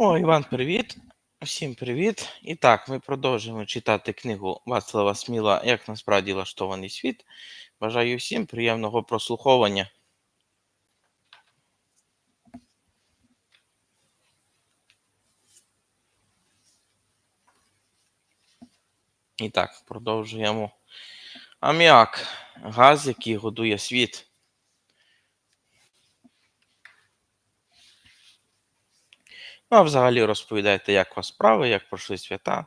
О, Іван, привіт. Всім привіт. І так, ми продовжуємо читати книгу Вацлава Сміла Як насправді влаштований світ. Бажаю всім приємного прослуховування. І так, продовжуємо. Аміак газ, який годує світ. Ну, а взагалі розповідайте, як у вас справи, як пройшли свята.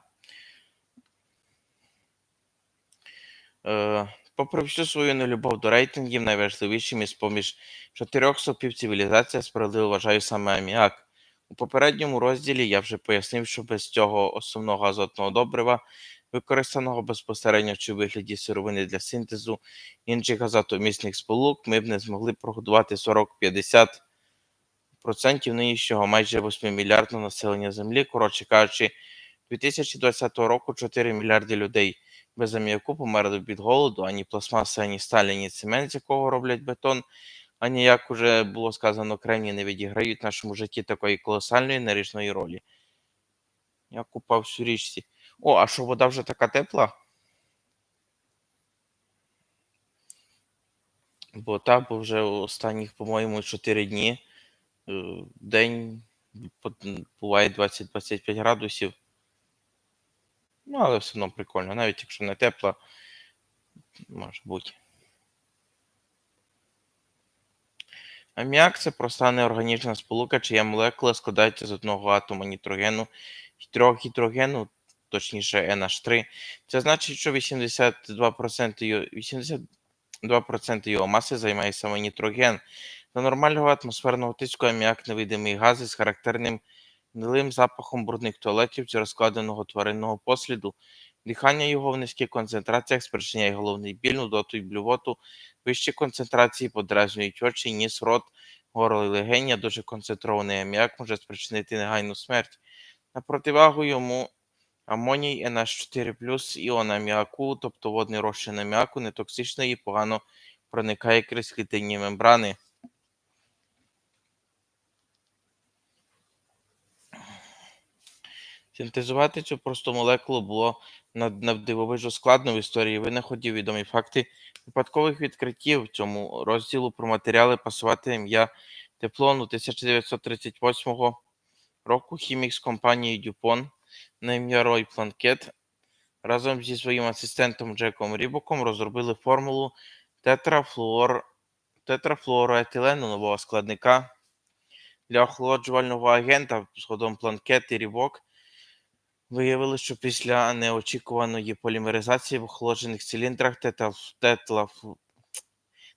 Е, попри всю свою нелюбов до рейтингів, найважливішим із поміж чотирьох сопів цивілізація справедливо вважаю саме аміак. У попередньому розділі я вже пояснив, що без цього основного азотного добрива, використаного безпосередньо чи вигляді сировини для синтезу інших азотомісних сполук, ми б не змогли прогодувати 40-50 процентів нинішнього майже 8 мільярдного населення Землі. Коротше кажучи, 2020 року 4 мільярди людей без аміаку померли від голоду, ані пластмаса, ані сталь, ані цемент, з якого роблять бетон, ані, як уже було сказано, кремні не відіграють в нашому житті такої колосальної нерішної ролі. Я купався у річці. О, а що вода вже така тепла? Бо та, бо вже останніх, по-моєму, 4 дні день буває 20-25 градусів. Ну, але все одно прикольно, навіть якщо не тепло, може бути. Аміак це проста неорганічна сполука, чия молекула складається з одного атома нітрогену і трьох гідрогену, точніше NH3. Це значить, що 82% його, 82% його маси займає саме нітроген. До нормального атмосферного тиску аміак невидимий газ із характерним гнилим запахом брудних туалетів чи розкладеного тваринного посліду. Дихання його в низьких концентраціях спричиняє головний біль, нудоту і блювоту. Вищі концентрації подразнюють очі, ніс, рот, горло і легені, дуже концентрований аміак може спричинити негайну смерть. На противагу йому амоній NH4 іон аміаку, тобто водний розчин аміаку, нетоксичний і погано проникає крізь клітинні мембрани. Синтезувати цю просту молекулу було над- навдивовижу складно в історії винаходів відомі факти випадкових відкриттів в цьому розділу про матеріали пасувати ім'я Теплону 1938 року хімік з компанії Дюпон на ім'я Рой Планкет разом зі своїм асистентом Джеком Рібоком розробили формулу тетрафлуор... тетрафлуороетилену нового складника. Для охолоджувального агента згодом Планкет і Рібок Виявили, що після неочікуваної полімеризації в охолоджених циліндрах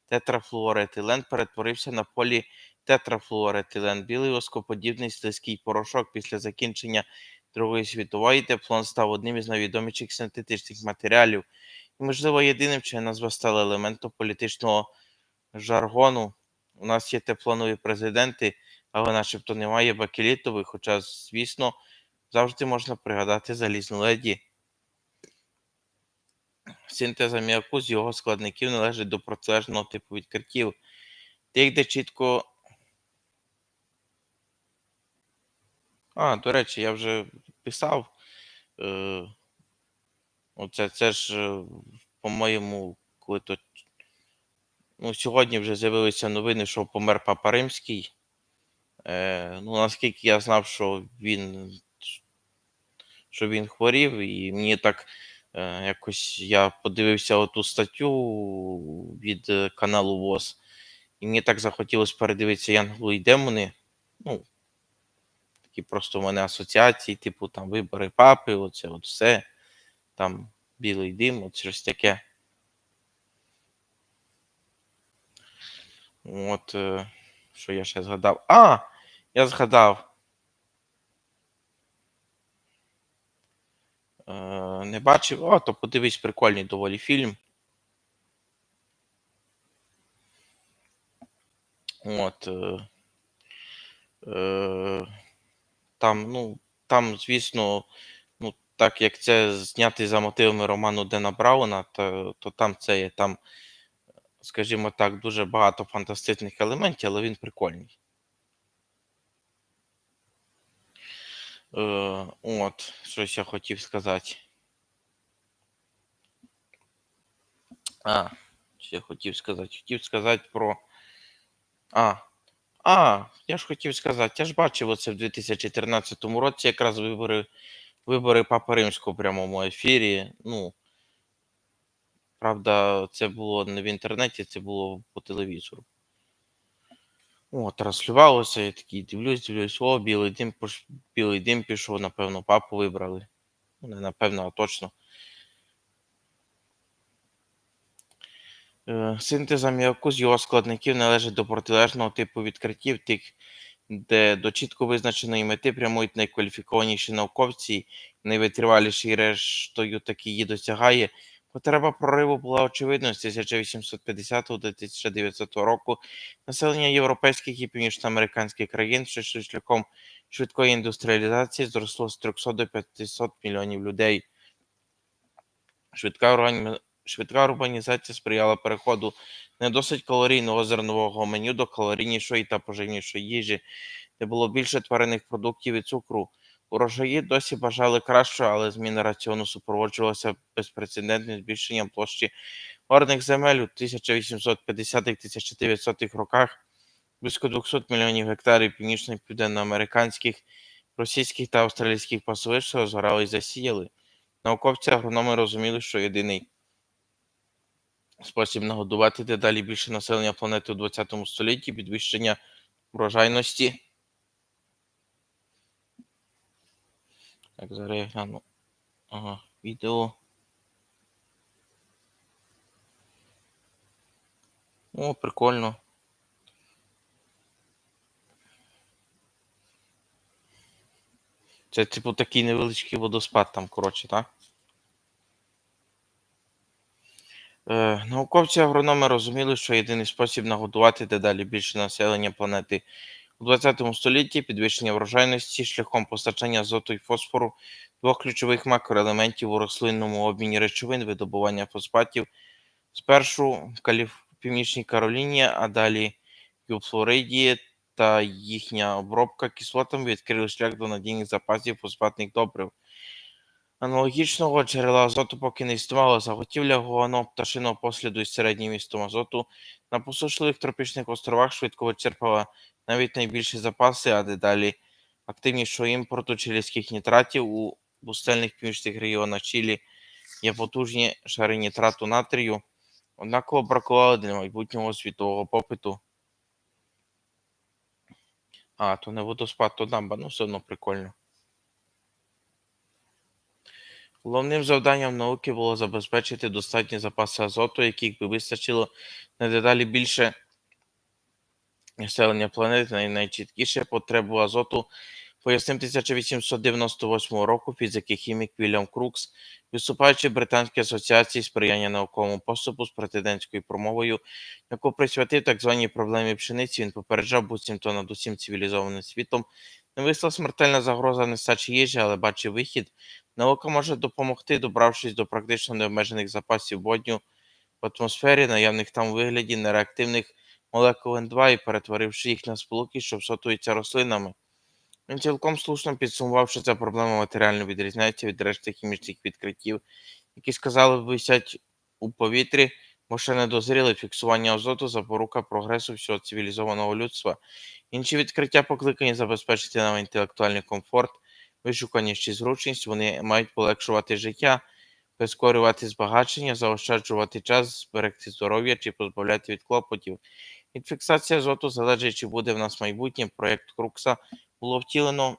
тетрафлуоретилен перетворився на політетрафлуоретилен, білий воскоподібний слизький порошок. Після закінчення Другої світової тефлон став одним із найвідоміших синтетичних матеріалів і, можливо, єдиним, чия назва стала елементом політичного жаргону. У нас є тефлонові президенти, але начебто немає бакелітових, хоча, звісно, завжди можна пригадати залізну леді. Синтез аміаку з його складників належить до протилежного типу відкриттів, тих, де чітко. А, до речі, я вже писав. Е, оце, це ж, е, по-моєму, коли то. Ну, сьогодні вже з'явилися новини, що помер Папа Римський. Е, ну, наскільки я знав, що він що він хворів, і мені так е, якось я подивився оту статтю від е, каналу ВОЗ, і мені так захотілося передивитися Янгелу і Демони. Ну, такі просто в мене асоціації, типу там вибори папи, оце от все, там білий дим, от щось таке. От, е, що я ще згадав. А! Я згадав. Не бачив, о, то подивись прикольний доволі фільм. От. Е, е, там, ну, там, звісно, ну, так як це знятий за мотивами роману Дена Брауна, то, то там це є там, скажімо так, дуже багато фантастичних елементів, але він прикольний. Е, от, щось я хотів сказати. А, що я хотів сказати? Хотів сказати про. А. А, я ж хотів сказати, я ж бачив оце в 2013 році якраз вибори, вибори Папи Римського в прямому ефірі. Ну, правда, це було не в інтернеті, це було по телевізору. О, транслювалося, я такий дивлюсь, дивлюсь, о, білий дим, пош- білий дим пішов, напевно, папу вибрали. Ну, не напевно, а точно. Е, Синтез аміаку з його складників належить до протилежного типу відкриттів, тих, де до чітко визначеної мети прямують найкваліфікованіші науковці, найвитриваліші рештою таки її досягає. Потреба прориву була очевидною з 1850 до 1900 року. Населення європейських і північноамериканських країн, що шляхом швидкої індустріалізації, зросло з 300 до 500 мільйонів людей. Швидка органі- Швидка урбанізація сприяла переходу не досить калорійного зернового меню до калорійнішої та поживнішої їжі, де було більше тваринних продуктів і цукру. Урожаї досі бажали кращого, але зміна раціону супроводжувалася безпрецедентним збільшенням площі горних земель у 1850-1900 роках. Близько 200 мільйонів гектарів північно південноамериканських, російських та австралійських пасовищ розгорали і засіяли. Науковці агрономи розуміли, що єдиний спосіб нагодувати дедалі більше населення планети у 20 столітті підвищення врожайності. Так, зараз я гляну. Ага, відео. О, прикольно. Це, типу, такий невеличкий водоспад там, коротше, так? Е, науковці агрономи розуміли, що єдиний спосіб нагодувати дедалі більше населення планети у 20 столітті підвищення врожайності шляхом постачання азоту і фосфору, двох ключових макроелементів у рослинному обміні речовин, видобування фосфатів, спершу в Каліф... Північній Кароліні, а далі у Флориді та їхня обробка кислотами відкрили шлях до надійних запасів фосфатних добрив. Аналогічного джерела азоту поки не існувало. Заготівля гуано пташиного посліду із середнім містом азоту на посушливих тропічних островах швидко вичерпала навіть найбільші запаси, а дедалі активнішого імпорту чилійських нітратів у пустельних північних регіонах Чилі є потужні шари нітрату натрію, однаково бракувало для майбутнього світового попиту. А, то не водоспад, то дамба, ну все одно прикольно. Головним завданням науки було забезпечити достатні запаси азоту, яких би вистачило на дедалі більше населення планети. Найчіткіше потребу азоту пояснив 1898 року фізик і хімік Вільям Крукс, виступаючи в Британській асоціації сприяння науковому поступу з президентською промовою, яку присвятив так званій проблемі пшениці. Він попереджав буцімто над усім цивілізованим світом. Не висла смертельна загроза нестачі їжі, але бачив вихід. Наука може допомогти, добравшись до практично необмежених запасів водню в атмосфері, наявних там вигляді нереактивних молекул Н2 і перетворивши їх на сполуки, що всотуються рослинами. Він цілком слушно підсумував, що ця проблема матеріально відрізняється від решти хімічних відкриттів, які сказали висять у повітрі, бо ще не дозріли фіксування азоту запорука прогресу всього цивілізованого людства. Інші відкриття покликані забезпечити нам інтелектуальний комфорт, вишуканість чи зручність, вони мають полегшувати життя, прискорювати збагачення, заощаджувати час, зберегти здоров'я чи позбавляти від клопотів. Від фіксації азоту залежить, чи буде в нас майбутнє. Проєкт Крукса було втілено.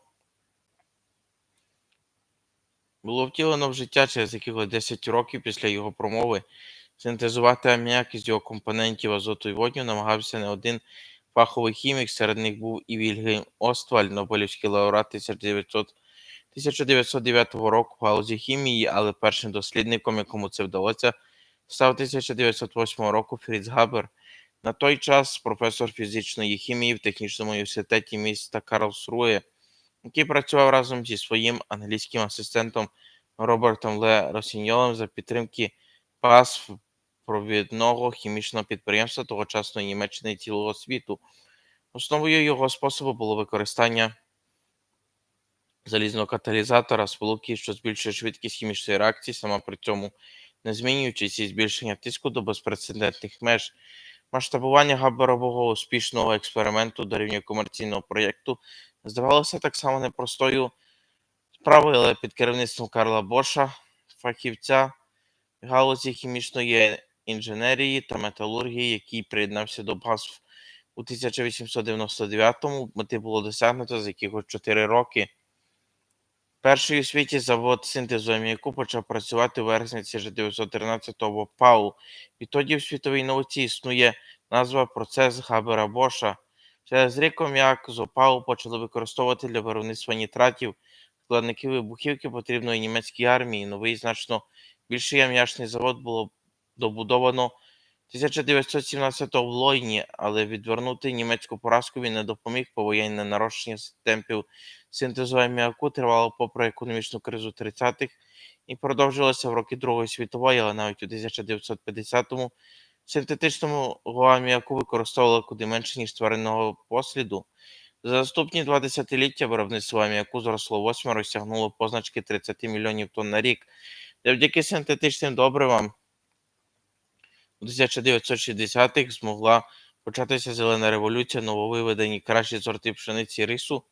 Було втілено в життя через якихось 10 років після його промови. Синтезувати аміак із його компонентів азоту і водню намагався не один фаховий хімік, серед них був і Вільгельм Остваль, Нобелівський лауреат 1900 1909 року в галузі хімії, але першим дослідником, якому це вдалося, став 1908 року Фріц Габер. На той час професор фізичної хімії в технічному університеті міста Карлсрує, який працював разом зі своїм англійським асистентом Робертом Ле Росіньолем за підтримки ПАС провідного хімічного підприємства тогочасної Німеччини і цілого світу. Основою його способу було використання залізного каталізатора, сполуки, що збільшує швидкість хімічної реакції, сама при цьому не змінюючись і збільшення тиску до безпрецедентних меж. Масштабування габарового успішного експерименту дорівнює комерційного проєкту здавалося так само непростою справою, але під керівництвом Карла Боша, фахівця галузі хімічної інженерії та металургії, який приєднався до БАСФ у 1899-му, мети було досягнуто за якихось 4 роки. Перший у світі завод синтезу аміаку почав працювати у вересні 1913-го ПАУ. Відтоді в світовій науці існує назва процес Габера Боша. Через рік аміак з ОПАУ почали використовувати для виробництва нітратів, складників вибухівки потрібної німецькій армії. Новий значно більший аміачний завод було добудовано 1917-го в Лойні, але відвернути німецьку поразку він не допоміг, повоєнне нарощення темпів синтезу аміаку тривало попри економічну кризу 30-х і продовжилося в роки Другої світової, але навіть у 1950-му синтетичному аміаку використовували куди менше, ніж тваринного посліду. За наступні два десятиліття виробництво аміаку зросло восьмеро і сягнуло позначки 30 мільйонів тонн на рік. Завдяки синтетичним добривам у 1960-х змогла початися зелена революція, нововиведені кращі сорти пшениці рису.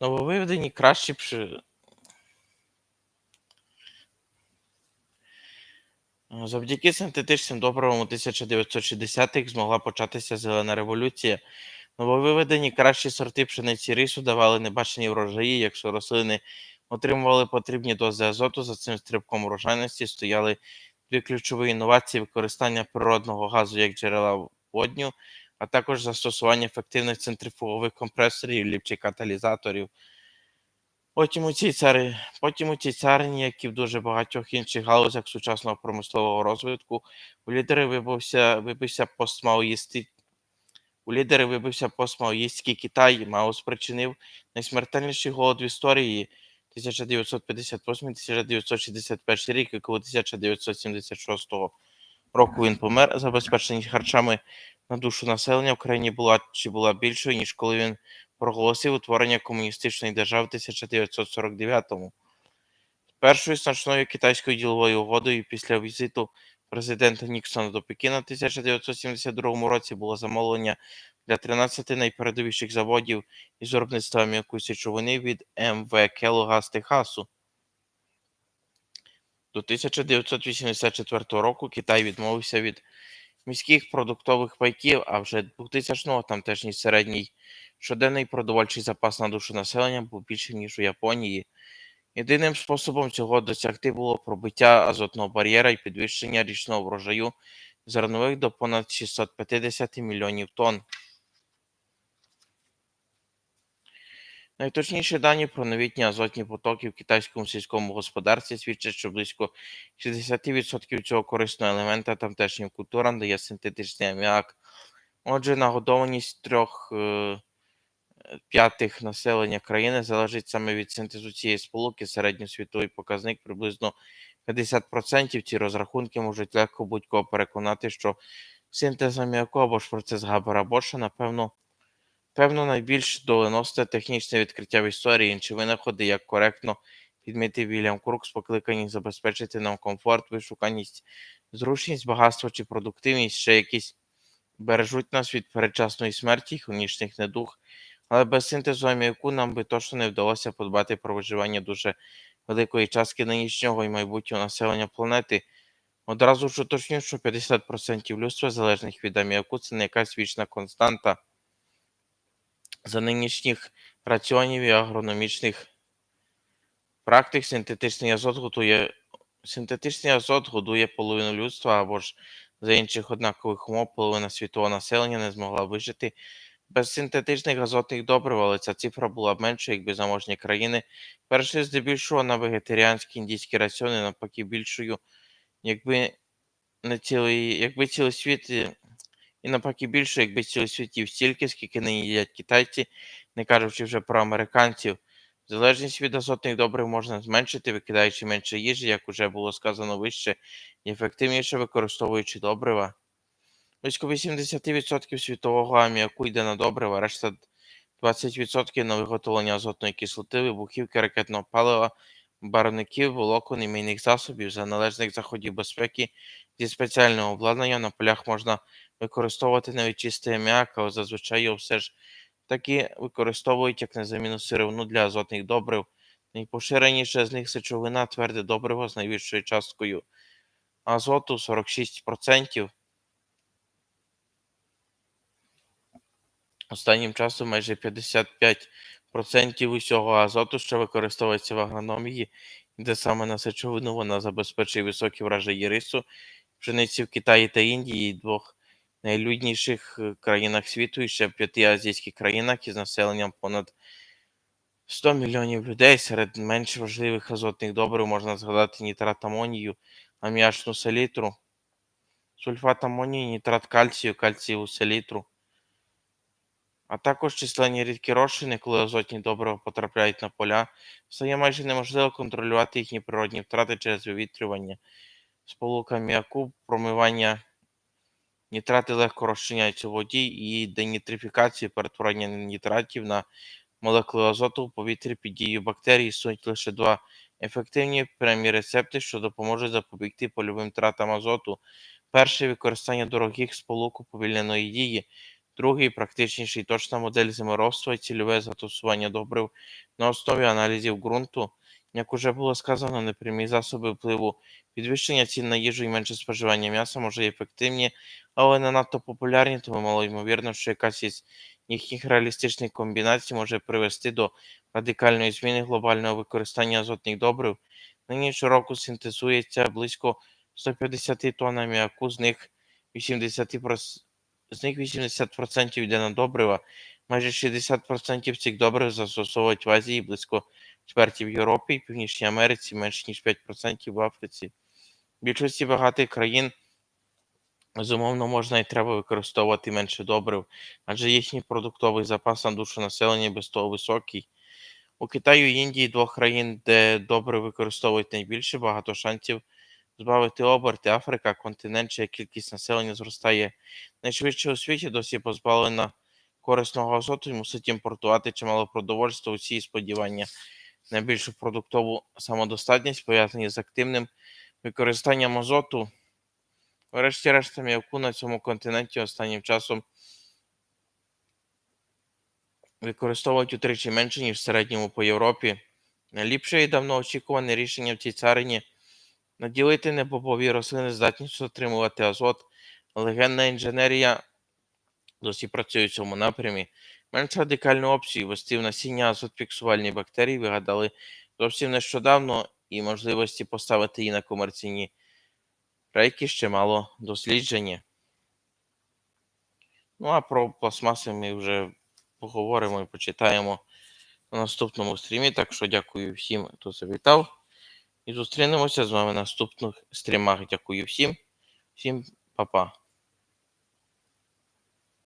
Нововиведені кращі пши... Завдяки синтетичним добривам у 1960-х змогла початися зелена революція. Нововиведені кращі сорти пшениці рису давали небачені врожаї, якщо рослини отримували потрібні дози азоту, за цим стрибком урожайності стояли дві ключові інновації використання природного газу як джерела водню, а також застосування ефективних центрифугових компресорів, ліпчих каталізаторів. Потім у цій цари... Потім у цій царині, як і в дуже багатьох інших галузях сучасного промислового розвитку, у лідери вибився, вибився постмаоїсти... у лідери вибився постмаоїстський Китай, Мао спричинив найсмертельніший голод в історії 1958-1961 рік, коли 1976 року він помер, забезпеченість харчами на душу населення в країні була чи була більшою, ніж коли він проголосив утворення комуністичної держави в 1949-му. Першою значною китайською діловою угодою після візиту президента Ніксона до Пекіна в 1972 році було замовлення для 13 найпередовіших заводів із виробництва м'якої сечовини від МВ Келога з Техасу. До 1984 року Китай відмовився від міських продуктових пайків, а вже 2000-го тамтешній середній щоденний продовольчий запас на душу населення був більший, ніж у Японії. Єдиним способом цього досягти було пробиття азотного бар'єра і підвищення річного врожаю зернових до понад 650 мільйонів тонн. Найточніші дані про новітні азотні потоки в китайському сільському господарстві свідчать, що близько 60% цього корисного елемента тамтешнім культурам дає синтетичний аміак. Отже, нагодованість трьох е, п'ятих населення країни залежить саме від синтезу цієї сполуки. Середньосвітовий показник приблизно 50%. Ці розрахунки можуть легко будь-кого переконати, що синтез аміаку або ж процес Габера Боша, напевно, певно, найбільш доленосне технічне відкриття в історії. Інші винаходи, як коректно підмітив Вільям Крукс, покликані забезпечити нам комфорт, вишуканість, зручність, багатство чи продуктивність, ще якісь бережуть нас від передчасної смерті, хронічних недуг. Але без синтезу аміаку нам би точно не вдалося подбати про виживання дуже великої частки нинішнього і майбутнього населення планети. Одразу ж уточню, що 50% людства, залежних від аміаку, це не якась вічна константа. За нинішніх раціонів і агрономічних практик синтетичний азот готує синтетичний азот годує половину людства або ж за інших однакових умов половина світового населення не змогла вижити без синтетичних азотних добрив, але ця цифра була б меншою, якби заможні країни перейшли здебільшого на вегетаріанські індійські раціони, навпаки більшою, якби не цілий, якби цілий світ, і, навпаки більше, якби цілий світ їв стільки, скільки нині їдять китайці, не кажучи вже про американців. Залежність від азотних добрив можна зменшити, викидаючи менше їжі, як уже було сказано вище, і ефективніше використовуючи добрива. Близько 80% світового аміаку йде на добрива, решта 20% на виготовлення азотної кислоти, вибухівки ракетного палива, барвників, волокон і мийних засобів за належних заходів безпеки зі спеціального обладнання на полях можна використовувати навіть аміак, але зазвичай його все ж таки використовують як незамінну сировину для азотних добрив. Найпоширеніше з них сечовина тверде добриво з найбільшою часткою азоту 46%. Останнім часом майже 55% усього азоту, що використовується в агрономії, йде саме на сечовину, вона забезпечує високі враження рису, пшениці в Китаї та Індії, двох найлюдніших е, країнах світу і ще в п'яти азійських країнах із населенням понад 100 мільйонів людей. Серед менш важливих азотних добрив можна згадати нітрат амонію, аміачну селітру, сульфат амонію, нітрат кальцію, кальцієву селітру а також численні рідкі розчини, коли азотні добрива потрапляють на поля, стає майже неможливо контролювати їхні природні втрати через вивітрювання, сполука м'яку, промивання нітрати легко розчиняються в воді і денітрифікацію перетворення нітратів на молекули азоту в повітрі під дією бактерій існують лише два ефективні прямі рецепти, що допоможуть запобігти польовим втратам азоту. Перший використання дорогих сполук уповільненої дії. Другий практичніший точна модель землеробства і цільове застосування добрив на основі аналізів ґрунту. Як уже було сказано, непрямі засоби впливу підвищення цін на їжу і менше споживання м'яса може ефективні, але не надто популярні, тому мало ймовірно, що якась із їхніх реалістичних комбінацій може привести до радикальної зміни глобального використання азотних добрив. Нині щороку синтезується близько 150 тонн аміаку, з них 80% з них 80% йде на добрива, майже 60% цих добрив застосовують в Азії, близько чверті в Європі і Північній Америці, менше ніж 5% в Африці. В більшості багатих країн, безумовно, можна і треба використовувати менше добрив, адже їхній продуктовий запас на душу населення без того високий. У Китаю і Індії двох країн, де добре використовують найбільше, багато шансів збавити оберти. Африка, континент, чия кількість населення зростає найшвидше у світі, досі позбавлена корисного азоту і мусить імпортувати чимало продовольства. Усі сподівання на більшу продуктову самодостатність пов'язані з активним використанням азоту. Врешті-решт, м'яку на цьому континенті останнім часом використовують утричі менше, ніж в середньому по Європі. Найліпше і давно очікуване рішення в цій царині наділити небобові рослини здатністю отримувати азот. Легенна інженерія досі працює в цьому напрямі. Менш радикальну опцію ввести в насіння азотфіксувальні бактерії вигадали зовсім нещодавно, і можливості поставити її на комерційні рейки ще мало досліджені. Ну а про пластмаси ми вже поговоримо і почитаємо на наступному стрімі. Так що дякую всім, хто завітав. І зустрінемося з вами на наступних стрімах. Дякую всім. Всім па-па.